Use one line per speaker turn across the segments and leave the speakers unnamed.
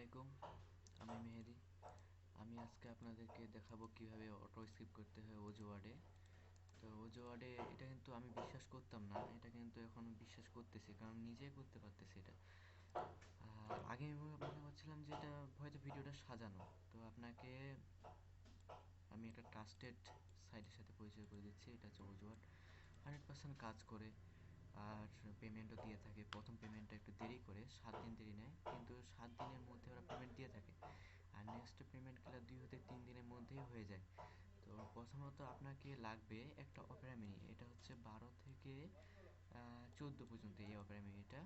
আলাইকুম, আমি মেহেদি। আমি আজকে আপনাদেরকে দেখাবো কীভাবে অটো স্কিপ করতে হয় ওজো ওয়ার্ডে তো ওজো ওয়ার্ডে এটা কিন্তু আমি বিশ্বাস করতাম না, এটা কিন্তু এখন বিশ্বাস করতেছি, কারণ নিজেই করতে পারতেছি এটা। আগে মনে করছিলাম যে এটা হয়তো ভিডিওটা সাজানো, তো আপনাকে আমি একটা ট্রাস্টেড সাইটের সাথে পরিচয় করে দিচ্ছি, এটা হচ্ছে ওজো ওয়ার্ড হান্ড্রেড পার্সেন্ট কাজ করে। আর পেমেন্টও দিয়ে থাকে। প্রথম পেমেন্টটা একটু দেরি করে, সাত দিন দেরি নেয়, কিন্তু সাত দিনের মধ্যে ওরা পেমেন্ট দিয়ে থাকে। আর নেক্সট পেমেন্ট খেলা দুই হতে তিন দিনের মধ্যেই হয়ে যায়। তো প্রথমত আপনাকে লাগবে একটা অপেরা মিনি এটা হচ্ছে বারো থেকে চোদ্দ পর্যন্ত এই অপেরা মিনিটা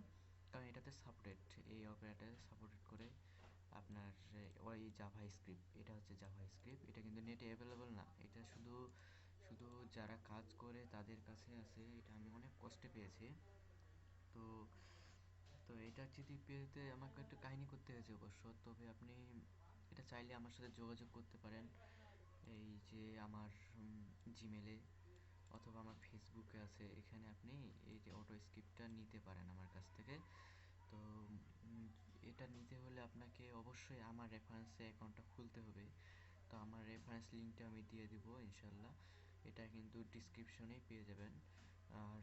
কারণ এটাতে সাপোর্টেড এই অপেরাটা সাপোর্টেড করে আপনার, ওই জাভা স্ক্রিপ্ট এটা হচ্ছে জাভা স্ক্রিপ্ট এটা কিন্তু নেটে অ্যাভেলেবল না। এটা শুধু শুধু যারা কাজ করে তাদের কাছে আছে, এটা আমি অনেক কষ্টে পেয়েছি। তো তো এটা যদি পেতে আমাকে একটু কাহিনী করতে হয়েছে অবশ্য। তবে আপনি এটা চাইলে আমার সাথে যোগাযোগ করতে পারেন। এই যে আমার জিমেলে অথবা আমার ফেসবুকে আছে। এখানে আপনি এই যে অটো স্ক্রিপ্টটা নিতে পারেন আমার কাছ থেকে। তো এটা নিতে হলে আপনাকে অবশ্যই আমার রেফারেন্সে অ্যাকাউন্টটা খুলতে হবে। তো আমার রেফারেন্স লিঙ্কটা আমি দিয়ে দিব ইনশাল্লাহ এটা কিন্তু ডিসক্রিপশনেই পেয়ে যাবেন। আর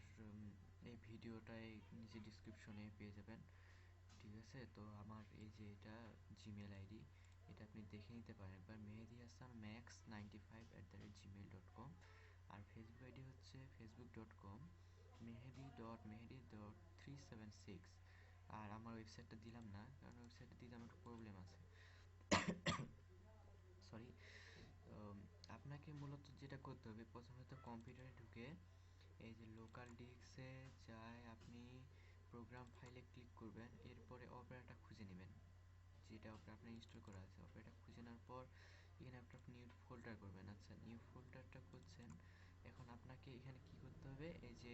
এই ভিডিওটাই নিচে ডিসক্রিপশনে পেয়ে যাবেন। ঠিক আছে? তো আমার এই যে এটা জিমেল আইডি এটা আপনি দেখে নিতে পারেন। একবার Mehedi Hasan max ninety five at the rate Gmail dot com R Facebook ID হচ্ছে Facebook dot com Mehedi dot Mehedi dot three seven six আর আমার ওয়েবসাইটটা দিলাম না, কারণ ওয়েবসাইটটা দিতে আমার একটু প্রবলেম আছে। সরি আপনাকে মূলত যেটা করতে হবে, প্রথমে তো কম্পিউটারে ঢুকে এই যে লোকাল ডিস্কে যায় আপনি প্রোগ্রাম ফাইলে ক্লিক করবেন, এরপরে অপেরাটা খুঁজে নেবেন। যেটা অপেরা আপনার ইনস্টল করা আছে। অপেরাটা খুঁজে নেওয়ার পর এখানে একটা নিউ ফোল্ডার করবেন। আচ্ছা নিউ ফোল্ডারটা করছেন এখন আপনাকে এখানে কি করতে হবে? এই যে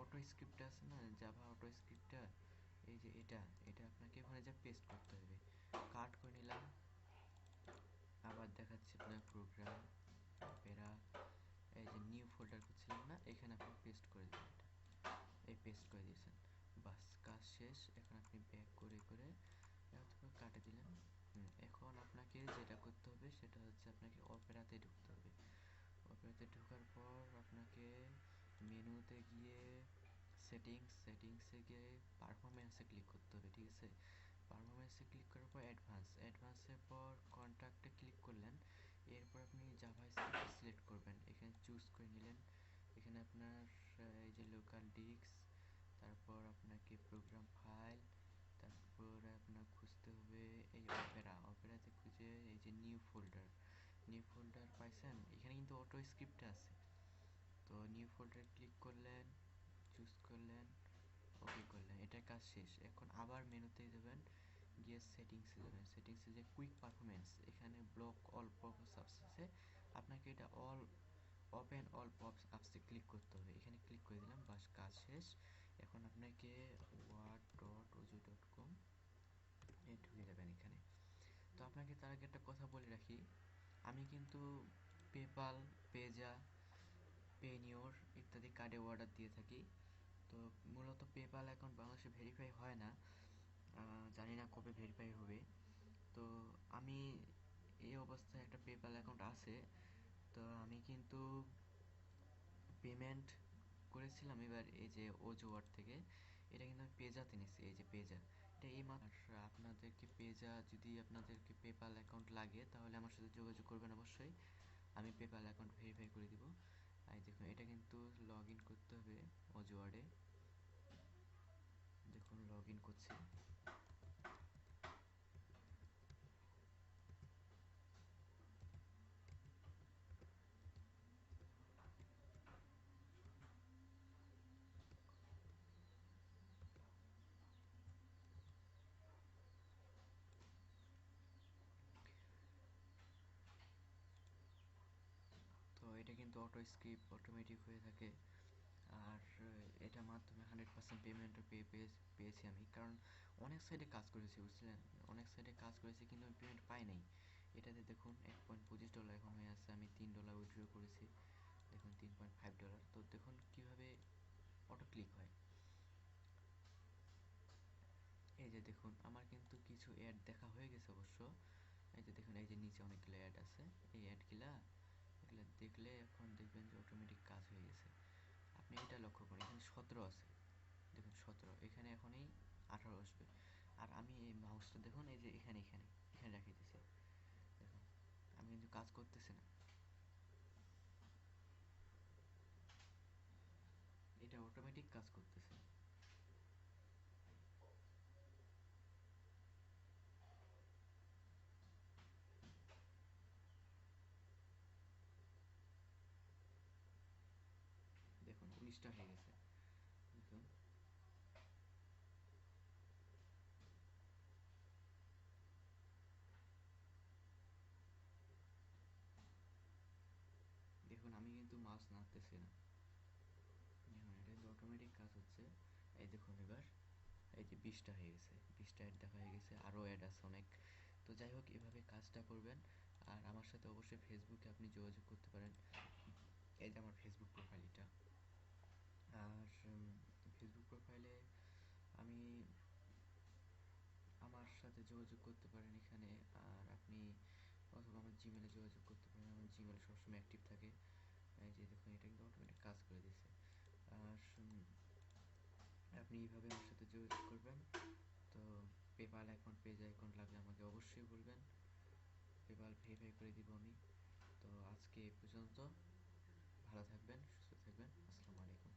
অটো স্ক্রিপ্টটা আছে না জাভা অটো স্ক্রিপ্টটা এই যে এটা এটা আপনাকে ওখানে যা পেস্ট করতে হবে। কাট করে নিলাম। আবার দেখাচ্ছে আপনার প্রোগ্রাম অপেরা এই যে নিউ ফোল্ডার করছিলাম না, এখানে আপনি পেস্ট করে দেবেন এটা। এই পেস্ট করে দিয়েছেন। বাস, কাজ শেষ, এখন আপনি ব্যাক করে করে কাটে দিলেন। এখন আপনাকে যেটা করতে হবে, সেটা হচ্ছে আপনাকে অপেরাতে ঢুকতে হবে। অপেরাতে ঢোকার পর আপনাকে মেনুতে গিয়ে সেটিংস সেটিংসে গিয়ে পারফরমেন্সে ক্লিক করতে হবে, ঠিক আছে? পারফরমেন্সে ক্লিক করার পর অ্যাডভান্স অ্যাডভান্সের পর কন্ট্রাক্টে ক্লিক করলেন এরপর আপনি জাভা স্ক্রিপ্ট সিলেক্ট করবেন। এখানে চুজ করে নিলেন। এখানে আপনার এই যে লোকাল ডিস্ক তারপর আপনাকে প্রোগ্রাম ফাইল তারপর আপনার খুঁজতে হবে এই অপেরা অপেরাতে খুঁজে এই যে নিউ ফোল্ডার নিউ ফোল্ডার পাইছেন? এখানে কিন্তু অটো স্ক্রিপ্টটা আছে। তো নিউ ফোল্ডারে ক্লিক করলেন চুজ করলেন ওকে করলেন। এটার কাজ শেষ। এখন আবার মেনুতে দেবেন গিয়ে সেটিংসে যাবেন সেটিংসে যে কুইক পারফরমেন্স এখানে ব্লক অল আপস আছে। আপনাকে এটা all open all pops click করতে হবে। এখানে ক্লিক করে দিলাম, বাস কাজ শেষ। এখন আপনাকে ওয়ার্ড ডট ওজু ডট কম এ ঢুকে যাবেন এখানে। তো আপনাকে তার আগে একটা কথা বলে রাখি। আমি কিন্তু পেপাল পেজা পেনিওর ইত্যাদি কার্ডে অর্ডার দিয়ে থাকি। তো মূলত পেপাল অ্যাকাউন্ট বাংলাদেশে ভেরিফাই হয় না। জানি না কবে ভেরিফাই হবে। তো আমি এই অবস্থায় একটা পেপাল অ্যাকাউন্ট আছে। তো আমি কিন্তু পেমেন্ট করেছিলাম এবার এই যে ওজো ওয়ার্ড থেকে। এটা কিন্তু আমি পেজাতে নিচ্ছি এই যে পেজা এটা এই মাত্র আপনাদেরকে পেজা যদি আপনাদেরকে পেপাল অ্যাকাউন্ট লাগে, তাহলে আমার সাথে যোগাযোগ করবেন অবশ্যই। আমি পেপাল অ্যাকাউন্ট ভেরিফাই করে দিব। আর দেখুন, এটা কিন্তু লগ ইন করতে হবে ওজো ওয়ার্ডে দেখুন লগ ইন করছি তো এটা কিন্তু অটো স্ক্রিপ অটোমেটিক হয়ে থাকে। আর এটার মাধ্যমে হান্ড্রেড পার্সেন্ট পেমেন্টও পেয়ে পেয়েছি আমি। কারণ অনেক সাইডে কাজ করেছি, বুঝলেন? অনেক সাইডে কাজ করেছি কিন্তু আমি পেমেন্ট পাই নাই। এটাতে দেখুন এক পয়েন্ট পঁচিশ ডলার এখন হয়ে আছে। আমি তিন ডলার উইথড্র করেছি। দেখুন তিন পয়েন্ট ফাইভ ডলার তো দেখুন কীভাবে অটো ক্লিক হয়। এই যে দেখুন, আমার কিন্তু কিছু অ্যাড দেখা হয়ে গেছে অবশ্য। এই যে দেখুন, এই যে নিচে অনেকগুলো অ্যাড আছে। এই অ্যাডগুলা এগুলো দেখলে এখন দেখবেন যে অটোমেটিক কাজ হয়ে গেছে। আপনি এটা লক্ষ্য করুন, এখানে সতেরো আছে। দেখুন, সতেরো। এখানে এখনই আঠারো আসবে। আর আমি এই মাউসটা দেখুন, এই যে এখানে এখানে এখানে রাখিয়ে দিছি দেখুন, আমি কিন্তু কাজ করতেছি না। এটা অটোমেটিক কাজ করতেছে। উনিশটা হয়ে গেছে। দেখুন। আমি কিন্তু মাছ নাড়তেছি না। দেখুন এটা অটোমেটিক কাজ হচ্ছে। এই দেখুন এবার, এই যে বিশটা হয়ে গেছে। বিশটা অ্যাড দেখা হয়ে গেছে, আরও অ্যাড আছে অনেক। তো যাই হোক, এভাবে কাজটা করবেন। আর আমার সাথে অবশ্যই ফেসবুকে আপনি যোগাযোগ করতে পারেন এই যে আমার ফেসবুক প্রোফাইল এটা আর প্রোফাইলে আমি আমার সাথে যোগাযোগ করতে পারেন এখানে। আর আপনি অথবা আমার জিমেলে যোগাযোগ করতে পারেন। আমার সবসময় অ্যাক্টিভ থাকে। যে দেখুন, এটা কিন্তু অটোমেটিক কাজ করে আর আপনি এইভাবে আমার সাথে যোগাযোগ করবেন। তো পেপাল অ্যাকাউন্ট পেজ অ্যাকাউন্ট লাগলে আমাকে অবশ্যই বলবেন। পেপাল ভেরিফাই করে দিব আমি। তো আজকে এ পর্যন্ত। ভালো থাকবেন, সুস্থ থাকবেন। আসসালামু আলাইকুম।